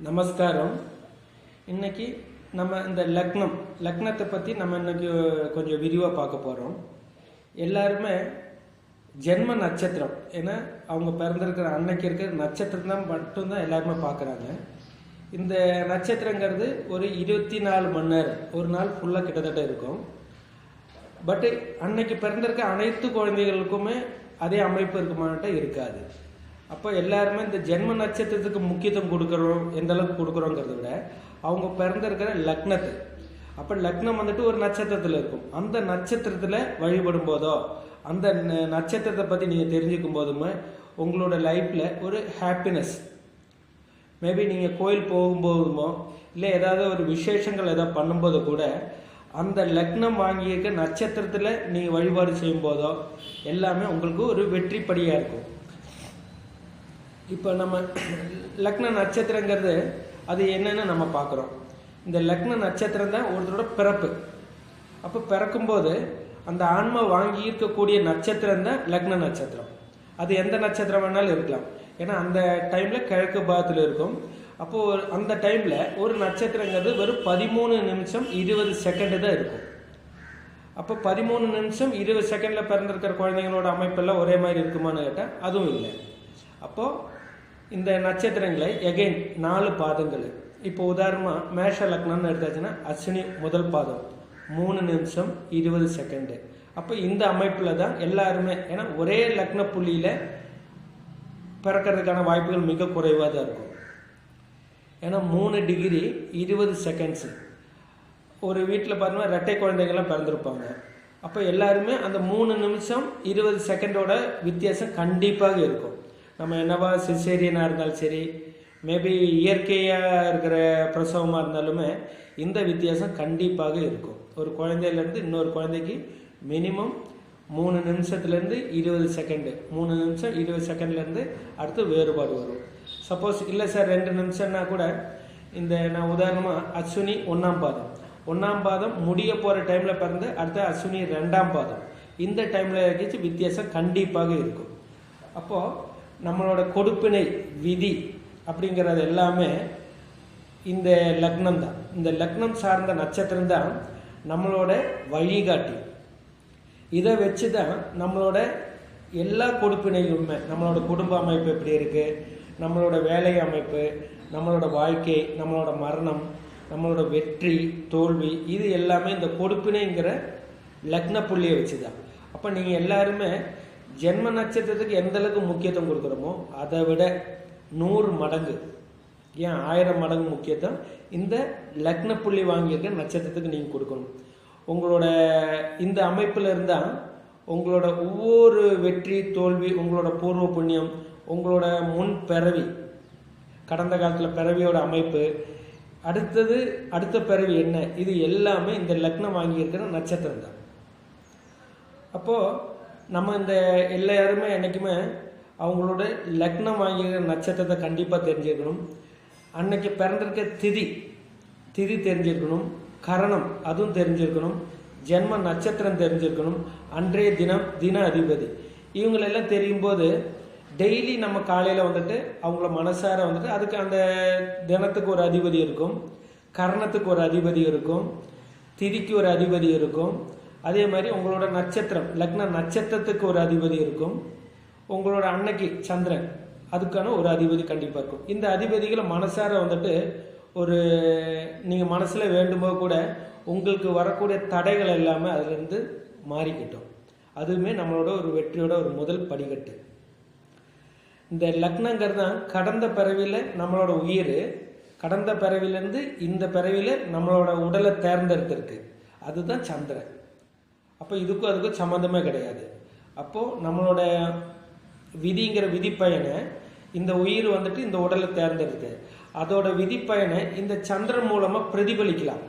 நமஸ்காரம். இன்னைக்கு நம்ம இந்த லக்னம் லக்னத்தை பற்றி நம்ம இன்னைக்கு கொஞ்சம் விரிவாக பார்க்க போகிறோம் எல்லாருமே ஜென்ம நட்சத்திரம் ஏன்னா அவங்க பிறந்திருக்கிற அன்னைக்கு இருக்கிற நட்சத்திரம் தான் மட்டும்தான் எல்லாருமே பார்க்குறாங்க. இந்த நட்சத்திரங்கிறது ஒரு இருபத்தி நாலு மணி நேரம் ஒரு நாள் ஃபுல்லாக கிட்டத்தட்ட இருக்கும். பட் அன்னைக்கு பிறந்திருக்க அனைத்து குழந்தைகளுக்குமே அதே அமைப்பு இருக்குமான்ட்டு இருக்காது. அப்போ எல்லாருமே இந்த ஜென்ம நட்சத்திரத்துக்கு முக்கியத்துவம் கொடுக்குறோம் எந்த அளவுக்கு கொடுக்குறோங்கிறத விட அவங்க பிறந்திருக்கிற லக்னத்து. அப்போ லக்னம் வந்துட்டு ஒரு நட்சத்திரத்தில் இருக்கும். அந்த நட்சத்திரத்தில் வழிபடும் போதோ அந்த ந- நட்சத்திரத்தை பற்றி நீங்கள் தெரிஞ்சுக்கும் போதுமே உங்களோட லைஃப்பில் ஒரு ஹாப்பினஸ் மேபி நீங்கள் கோயில் போகும்போதுமோ இல்லை ஏதாவது ஒரு விசேஷங்கள் ஏதாவது பண்ணும்போது கூட அந்த லக்னம் வாங்கியிருக்க நட்சத்திரத்தில் நீங்கள் வழிபாடு செய்யும் போதோ எல்லாமே உங்களுக்கு ஒரு வெற்றிப்படியாக இருக்கும். இப்போ நம்ம லக்ன நட்சத்திரங்கிறது அது என்னன்னு நம்ம பார்க்குறோம். இந்த லக்ன நட்சத்திரம் தான் ஒருத்தரோட பிறப்பு. அப்போ பிறக்கும்போது அந்த ஆன்மா வாங்கி இருக்கக்கூடிய நட்சத்திரம் தான் லக்ன நட்சத்திரம். அது எந்த நட்சத்திரம் வேணாலும் இருக்கலாம். ஏன்னா அந்த டைமில் கிழக்கு பாகத்தில் இருக்கும். அப்போது அந்த டைமில் ஒரு நட்சத்திரங்கிறது வெறும் பதிமூணு நிமிஷம் இருபது செகண்டு தான் இருக்கும். அப்போ பதிமூணு நிமிஷம் இருபது செகண்டில் பிறந்திருக்கிற குழந்தைங்களோட அமைப்பெல்லாம் ஒரே மாதிரி இருக்குமான்னு கேட்டால் அதுவும் இல்லை. அப்போது இந்த நட்சத்திரங்களை எகைன் நாலு பாதங்கள். இப்போ உதாரணமாக மேஷ லக்னம்னு எடுத்தாச்சுன்னா அஸ்வினி முதல் பாதம். மூணு நிமிஷம் இருபது செகண்டு அப்போ இந்த அமைப்பில் தான் எல்லாருமே ஏன்னா ஒரே லக்ன புள்ளியில் பிறக்கிறதுக்கான வாய்ப்புகள் மிக குறைவாக தான் இருக்கும். ஏன்னா மூணு டிகிரி இருபது செகண்ட்ஸு ஒரு வீட்டில் பார்த்தோம்னா ரெட்டை குழந்தைகள்லாம் பிறந்திருப்பாங்க. அப்போ எல்லாருமே அந்த மூணு நிமிஷம் இருபது செகண்டோட வித்தியாசம் கண்டிப்பாக இருக்கும். நம்ம என்னவா சிசேரியனாக இருந்தாலும் சரி மேபி இயற்கையாக இருக்கிற பிரசவமாக இருந்தாலுமே இந்த வித்தியாசம் கண்டிப்பாக இருக்கும். ஒரு குழந்தையிலேருந்து இன்னொரு குழந்தைக்கு மினிமம் மூணு நிமிஷத்துலேருந்து இருபது செகண்டு மூணு நிமிஷம் இருபது செகண்ட்லேருந்து அடுத்து வேறுபாடு வரும். சப்போஸ் இல்லை சார் ரெண்டு நிமிஷம்னா கூட இந்த நான் உதாரணமாக அஸ்வினி ஒன்றாம் பாதம். ஒன்றாம் பாதம் முடிய போகிற டைமில் பிறந்து அடுத்து அஸ்வினி ரெண்டாம் பாதம். இந்த டைமில் இருந்துச்சு வித்தியாசம் கண்டிப்பாக இருக்கும். அப்போது நம்மளோட கொடுப்பினை விதி அப்படிங்கிறது எல்லாமே இந்த லக்னம் தான். இந்த லக்னம் சார்ந்த நட்சத்திரம் தான் நம்மளோட வழிகாட்டி. இதை வச்சு தான் நம்மளோட எல்லா கொடுப்பினையுமே நம்மளோட குடும்ப அமைப்பு எப்படி இருக்குது நம்மளோட வேலை அமைப்பு நம்மளோட வாழ்க்கை நம்மளோட மரணம் நம்மளோட வெற்றி தோல்வி இது எல்லாமே இந்த கொடுப்பினைங்கிற லக்ன புள்ளியை வச்சு தான் அப்போ நீங்கள் எல்லாருமே ஜென்ம நட்சத்திரத்துக்கு எந்த அளவுக்கு முக்கியத்துவம் கொடுக்குறோமோ அதை விட நூறு மடங்கு. ஏன்? ஆயிரம் மடங்கு முக்கியத்துவம். இந்த லக்ன புள்ளி வாங்கியிருக்க நட்சத்திரத்துக்கு நீங்கள் கொடுக்கணும். உங்களோட இந்த அமைப்பில் இருந்தால் உங்களோட ஒவ்வொரு வெற்றி தோல்வி உங்களோட பூர்வ புண்ணியம் உங்களோட முன் பிறவி கடந்த காலத்தில் பிறவியோட அமைப்பு அடுத்தது அடுத்த பிறவி என்ன? இது எல்லாமே இந்த லக்னம் வாங்கியிருக்கிற நட்சத்திரம் தான் அப்போது நம்ம இந்த எல்லாருமே என்றைக்குமே அவங்களோட லக்னம் வாங்கியிருக்கிற நட்சத்திரத்தை கண்டிப்பாக தெரிஞ்சிருக்கணும் அன்னைக்கு பிறந்திருக்க திதி திதி தெரிஞ்சிருக்கணும் கரணம் அதுவும் தெரிஞ்சிருக்கணும் ஜென்ம நட்சத்திரம் தெரிஞ்சிருக்கணும் அன்றைய தினம் தின அதிபதி. இவங்களெல்லாம் தெரியும்போது டெய்லி நம்ம காலையில் வந்துட்டு அவங்கள மனசார வந்துட்டு அதுக்கு அந்த தினத்துக்கு ஒரு அதிபதி இருக்கும். கரணத்துக்கு ஒரு அதிபதி இருக்கும். திதிக்கு ஒரு அதிபதி இருக்கும். அதே மாதிரி உங்களோட நட்சத்திரம் லக்ன நட்சத்திரத்துக்கு ஒரு அதிபதி இருக்கும். உங்களோட அன்னைக்கு சந்திரன் அதுக்கான ஒரு அதிபதி கண்டிப்பாக இருக்கும். இந்த அதிபதிகளை மனசார வந்துட்டு ஒரு நீங்கள் மனசில் வேண்டும்போது கூட உங்களுக்கு வரக்கூடிய தடைகள் எல்லாமே அதுலேருந்து மாறிக்கிட்டோம். அதுவுமே நம்மளோட ஒரு வெற்றியோட ஒரு முதல் படிக்கட்டு. இந்த லக்னங்கிறது தான் கடந்த பிறவியில் நம்மளோட உயிர் கடந்த பிறவிலேருந்து இந்த பிறவியில் நம்மளோட உடலை தேர்ந்தெடுத்திருக்கு. அதுதான் சந்திரன். அப்போ இதுக்கும் அதுக்கும் சம்மந்தமே கிடையாது. அப்போது நம்மளோட விதிங்கிற விதிப்பயனை இந்த உயிர் வந்துட்டு இந்த உடலை தேர்ந்தெடுத்து அதோட விதிப்பயனை இந்த சந்திரன் மூலமாக பிரதிபலிக்கலாம்.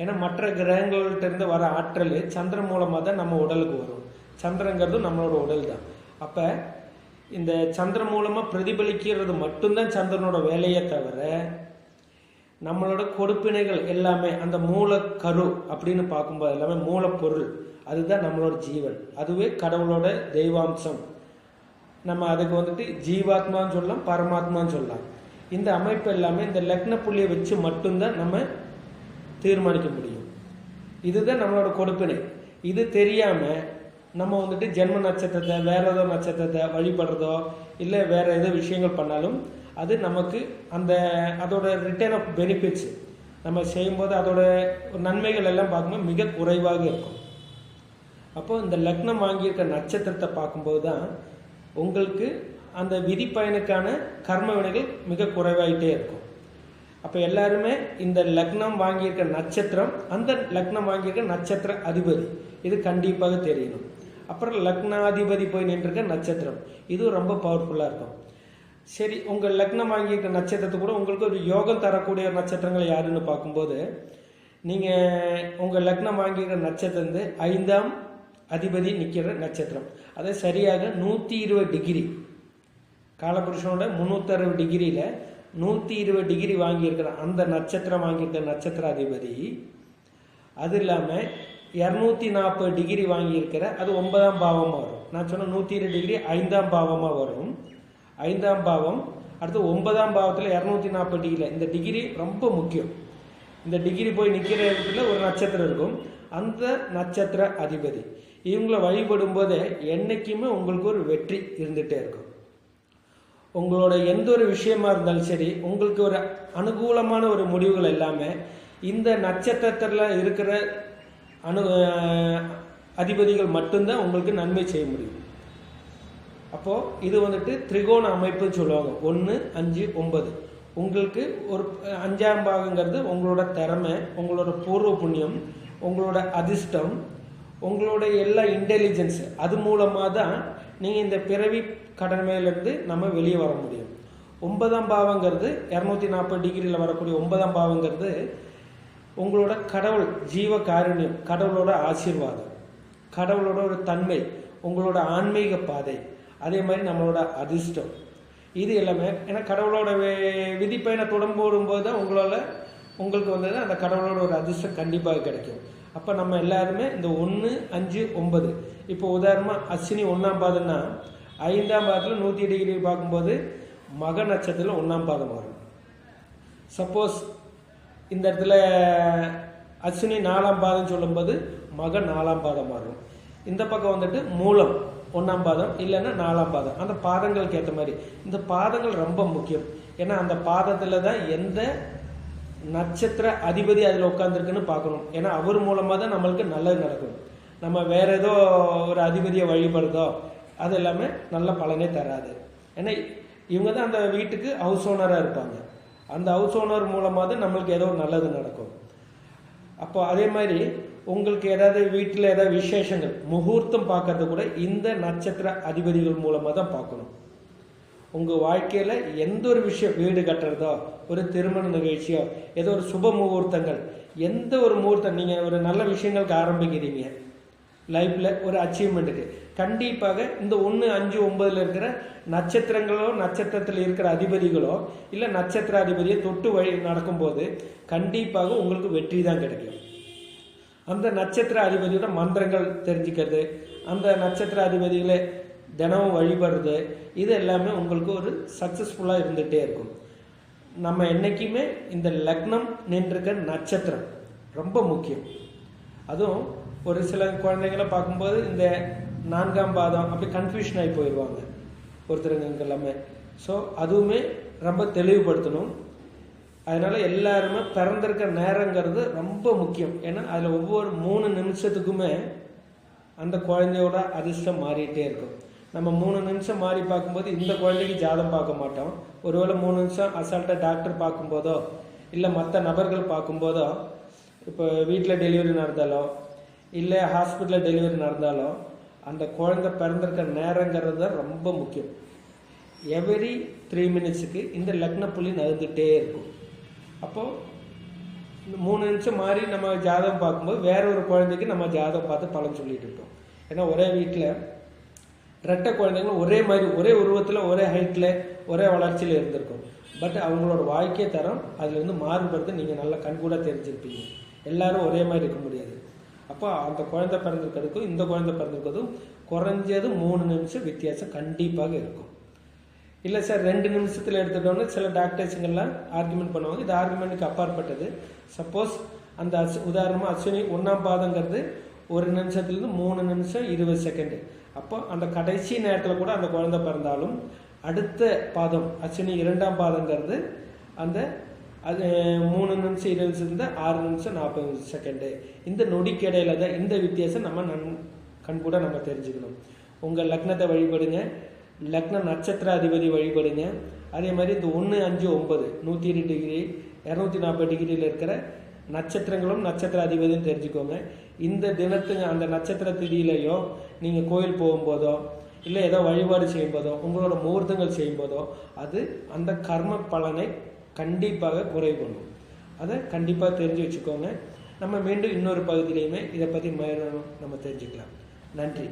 ஏன்னா மற்ற கிரகங்கள்கிட்டருந்து வர ஆற்றல் சந்திரன் மூலமாக தான் நம்ம உடலுக்கு வரும். சந்திரங்கிறது நம்மளோட உடல் தான். அப்போ இந்த சந்திரன் மூலமாக பிரதிபலிக்கிறது மட்டும்தான் சந்திரனோட வேலையே தவிர நம்மளோட கொடுப்பினைகள் எல்லாமே அந்த மூலக்கரு அப்படின்னு பார்க்கும்போது எல்லாமே மூலப்பொருள். அதுதான் நம்மளோட ஜீவன். அதுவே கடவுளோட தெய்வாம்சம். நம்ம அதுக்கு வந்துட்டு ஜீவாத்மான்னு சொல்லலாம் பரமாத்மான்னு சொல்லலாம். இந்த அமைப்பு எல்லாமே இந்த லக்ன புள்ளியை வச்சு மட்டும்தான் நம்ம தீர்மானிக்க முடியும். இதுதான் நம்மளோட கொடுப்பினை. இது தெரியாமல் நம்ம வந்துட்டு ஜென்ம நட்சத்திரத்தை வேற ஏதோ நட்சத்திரத்தை வழிபடுறதோ இல்லை வேற ஏதோ விஷயங்கள் பண்ணாலும் அது நமக்கு அந்த அதோட ரிட்டர்ன் ஆஃப் பெனிஃபிட்ஸ் நம்ம செய்யும்போது அதோட நன்மைகள் எல்லாம் பார்க்கும்போது மிக குறைவாக இருக்கும். அப்போ இந்த லக்னம் வாங்கியிருக்க நட்சத்திரத்தை பார்க்கும்போது தான் உங்களுக்கு அந்த விதி பயனுக்கான கர்ம வினைகள் மிக குறைவாயிட்டே இருக்கும். அப்போ எல்லாருமே இந்த லக்னம் வாங்கியிருக்க நட்சத்திரம் அந்த லக்னம் வாங்கியிருக்க நட்சத்திர அதிபதி. இது கண்டிப்பாக தெரியணும். அப்புறம் லக்னாதிபதி போய் நின்றுருக்க நட்சத்திரம். இதுவும் ரொம்ப பவர்ஃபுல்லாக இருக்கும். சரி உங்கள் லக்னம் வாங்கியிருக்க நட்சத்திரத்தை கூட உங்களுக்கு ஒரு யோகம் தரக்கூடிய நட்சத்திரங்கள் யாருன்னு பார்க்கும்போது நீங்கள் உங்கள் லக்னம் வாங்கியிருக்கிற நட்சத்திரம் வந்து ஐந்தாம் அதிபதி நிற்கிற நட்சத்திரம். அதை சரியாக நூற்றி இருபது டிகிரி. காலபுருஷனோட முந்நூற்றறுபது டிகிரியில் நூற்றி இருபது டிகிரி வாங்கியிருக்கிற அந்த நட்சத்திரம் வாங்கியிருக்கிற நட்சத்திர அதிபதி அது இல்லாமல் இரநூத்தி நாற்பது டிகிரி வாங்கியிருக்கிற அது ஒன்பதாம் பாவமாக வரும். நான் சொன்ன நூற்றி இருபது டிகிரி ஐந்தாம் பாவமாக வரும். ஐந்தாம் பாவம் அடுத்து ஒன்பதாம் பாவத்தில் இரநூத்தி நாற்பது டிகிரியில் இந்த டிகிரி ரொம்ப முக்கியம். இந்த டிகிரி போய் நிற்கிற இடத்துல ஒரு நட்சத்திரம் இருக்கும். அந்த நட்சத்திர அதிபதி. இவங்கள வழிபடும் போது என்றைக்குமே உங்களுக்கு ஒரு வெற்றி இருந்துகிட்டே இருக்கும். உங்களோட எந்த ஒரு விஷயமா இருந்தாலும் சரி உங்களுக்கு ஒரு அனுகூலமான ஒரு முடிவுகள் எல்லாமே இந்த நட்சத்திரத்தில் இருக்கிற அனு அதிபதிகள் மட்டும்தான் உங்களுக்கு நன்மை செய்ய முடியும். அப்போது இது வந்துட்டு திரிகோண அமைப்புன்னு சொல்லுவாங்க. ஒன்று அஞ்சு ஒன்பது. உங்களுக்கு ஒரு அஞ்சாம் பாகங்கிறது உங்களோட திறமை உங்களோட பூர்வ புண்ணியம் உங்களோட அதிர்ஷ்டம் உங்களோட எல்லா இன்டெலிஜென்ஸ் அது மூலமாக தான் நீங்கள் இந்த பிறவி கடமையிலேருந்து நம்ம வெளியே வர முடியும். ஒன்பதாம் பாவங்கிறது இரநூத்தி நாற்பது டிகிரியில் வரக்கூடிய ஒன்பதாம் பாவங்கிறது உங்களோட கடவுள் ஜீவ காருண்யம் கடவுளோட ஆசீர்வாதம் கடவுளோட ஒரு தன்மை உங்களோட ஆன்மீக பாதை. அதே மாதிரி நம்மளோட அதிர்ஷ்டம். இது எல்லாமே ஏன்னா கடவுளோட விதிப்பயனை தொடம்போடும் போது தான் உங்களால் உங்களுக்கு வந்தது அந்த கடவுளோட ஒரு அதிர்ஷ்டம் கண்டிப்பாக கிடைக்கும். அப்போ நம்ம எல்லாருமே இந்த ஒன்று அஞ்சு ஒன்பது. இப்போ உதாரணமாக அஸ்வினி ஒன்றாம் பாதம்னா ஐந்தாம் பாதத்தில் நூற்றி டிகிரி பார்க்கும்போது மக நட்சத்திரத்தில் ஒன்றாம் பாதம் வரும். சப்போஸ் இந்த இடத்துல அஸ்வினி நாலாம் பாதம் சொல்லும்போது மக நாலாம் பாதம் வரும். இந்த பக்கம் வந்துட்டு மூலம். ஒன்றாம் பாதம் இல்லைன்னா நாலாம் பாதம். அந்த பாதங்களுக்கு ஏற்ற மாதிரி. இந்த பாதங்கள் ரொம்ப முக்கியம். ஏன்னா அந்த பாதத்தில் தான் எந்த நட்சத்திர அதிபதி அதில் உட்காந்துருக்குன்னு பார்க்கணும். ஏன்னா அவர் மூலமாக தான் நம்மளுக்கு நல்லது நடக்கும். நம்ம வேற ஏதோ ஒரு அதிபதியை வழிபடுறதோ அது எல்லாமே நல்ல பலனே தராது. ஏன்னா இவங்க தான் அந்த வீட்டுக்கு ஹவுஸ் ஓனராக இருப்பாங்க. அந்த ஹவுஸ் ஓனர் மூலமாக தான் நம்மளுக்கு ஏதோ நல்லது நடக்கும். அப்போ அதே மாதிரி உங்களுக்கு ஏதாவது வீட்டில் ஏதாவது விசேஷங்கள் முகூர்த்தம் பார்க்கறது கூட இந்த நட்சத்திர அதிபதிகள் மூலமாக தான் பார்க்கணும். உங்கள் வாழ்க்கையில் எந்த ஒரு விஷயம் வீடு கட்டுறதோ ஒரு திருமண நிகழ்ச்சியோ ஏதோ ஒரு சுப முகூர்த்தங்கள் எந்த ஒரு முகூர்த்தம் நீங்கள் ஒரு நல்ல விஷயங்களுக்கு ஆரம்பிக்கிறீங்க. லைஃப்பில் ஒரு அச்சீவ்மெண்ட்டுக்கு கண்டிப்பாக இந்த ஒன்று அஞ்சு ஒன்பதில் இருக்கிற நட்சத்திரங்களோ நட்சத்திரத்தில் இருக்கிற அதிபதிகளோ இல்லை நட்சத்திர அதிபதியை தொட்டு வழி நடக்கும்போது கண்டிப்பாக உங்களுக்கு வெற்றி தான் கிடைக்கும். அந்த நட்சத்திர அதிபதியோட மந்திரங்கள் தெரிஞ்சுக்கிறது. அந்த நட்சத்திர அதிபதிகளை தினமும் வழிபடுறது இது எல்லாமே உங்களுக்கு ஒரு சக்ஸஸ்ஃபுல்லாக இருந்துகிட்டே இருக்கும். நம்ம என்றைக்குமே இந்த லக்னம் நின்றுக்க நட்சத்திரம் ரொம்ப முக்கியம். அதுவும் ஒரு சில குழந்தைங்களை பார்க்கும்போது இந்த நான்காம் பாதம் அப்படி கன்ஃபியூஷன் ஆகி போயிடுவாங்க. ஒருத்தருங்க எல்லாமே. ஸோ அதுவுமே ரொம்ப தெளிவுபடுத்தணும். அதனால எல்லாருமே பிறந்திருக்க நேரங்கிறது ரொம்ப முக்கியம். ஏன்னா அதில் ஒவ்வொரு மூணு நிமிஷத்துக்குமே அந்த குழந்தையோட அதிர்ஷ்டம் மாறிட்டே இருக்கும். நம்ம மூணு நிமிஷம் மாறி பார்க்கும்போது இந்த குழந்தைக்கு ஜாதம் பார்க்க மாட்டோம். ஒருவேளை மூணு நிமிஷம் அசால்ட்டாக டாக்டர் பார்க்கும்போதோ இல்லை மற்ற நபர்கள் பார்க்கும்போதோ இப்போ வீட்டில் டெலிவரி நடந்தாலோ இல்லை ஹாஸ்பிட்டலில் டெலிவரி நடந்தாலோ அந்த குழந்தை பிறந்திருக்க நேரங்கிறது தான் ரொம்ப முக்கியம். எவரி த்ரீ மினிட்ஸுக்கு இந்த லக்ன புள்ளி நகர்ந்துகிட்டே இருக்கும். அப்போது இந்த மூணு நிமிஷம் மாறி நம்ம ஜாதகம் பார்க்கும்போது வேற ஒரு குழந்தைக்கு நம்ம ஜாதகம் பார்த்து பலன் சொல்லிட்டு இருக்கோம். ஏன்னா ஒரே வீட்டில் ரெட்டை குழந்தைங்களும் ஒரே மாதிரி ஒரே உருவத்தில் ஒரே ஹைட்டில் ஒரே வளர்ச்சியில் இருந்திருக்கும். பட் அவங்களோட வாழ்க்கை தரம் அதுலேருந்து மாறுபடுறது நீங்கள் நல்லா கண்கூட தெரிஞ்சிருப்பீங்க. எல்லாரும் ஒரே மாதிரி இருக்க முடியாது. அப்போ அந்த குழந்தை பிறந்திருக்கிறதுக்கும் இந்த குழந்தை பிறந்திருக்கிறதும் குறைஞ்சது மூணு நிமிஷம் வித்தியாசம் கண்டிப்பாக இருக்கும். இல்லை சார் ரெண்டு நிமிஷத்தில் எடுத்துட்டோம்னு சில டாக்டர்ஸுங்கெல்லாம் ஆர்குமெண்ட் பண்ணுவாங்க. இது ஆர்குமெண்ட்டுக்கு அப்பாற்பட்டது. சப்போஸ் அந்த அஸ் உதாரணமாக அஸ்வினி ஒன்றாம் பாதங்கிறது ஒரு நிமிஷத்துலேருந்து மூணு நிமிஷம் இருபது செகண்டு அப்போ அந்த கடைசி நேரத்தில் கூட அந்த குழந்தை பிறந்தாலும் அடுத்த பாதம் அஸ்வினி இரண்டாம் பாதங்கிறது அந்த அது மூணு நிமிஷம் இருபது நிமிஷத்துலேருந்து ஆறு நிமிஷம் நாற்பது செகண்டு இந்த நொடிக்கு தான் இந்த வித்தியாசம் நம்ம நன் கண்கூட நம்ம தெரிஞ்சுக்கணும். உங்கள் லக்னத்தை வழிபடுங்க. லக்ன நட்சத்திர அதிபதி வழிபடுங்க. அதே மாதிரி இந்த ஒன்று அஞ்சு ஒன்பது நூற்றி எட்டு டிகிரி இரநூத்தி நாற்பது டிகிரியில் இருக்கிற நட்சத்திரங்களும் நட்சத்திர அதிபதியும் தெரிஞ்சுக்கோங்க. இந்த தினத்துங்க அந்த நட்சத்திர திதியிலையோ நீங்கள் கோயில் போகும்போதோ இல்லை ஏதோ வழிபாடு செய்யும்போதோ உங்களோட முகூர்த்தங்கள் செய்யும்போதோ அது அந்த கர்ம பலனை கண்டிப்பாக குறை பண்ணும். அதை கண்டிப்பாக தெரிஞ்சு வச்சுக்கோங்க. நம்ம மீண்டும் இன்னொரு பகுதியிலையுமே இதை பற்றி மேலும் நம்ம தெரிஞ்சுக்கலாம். நன்றி.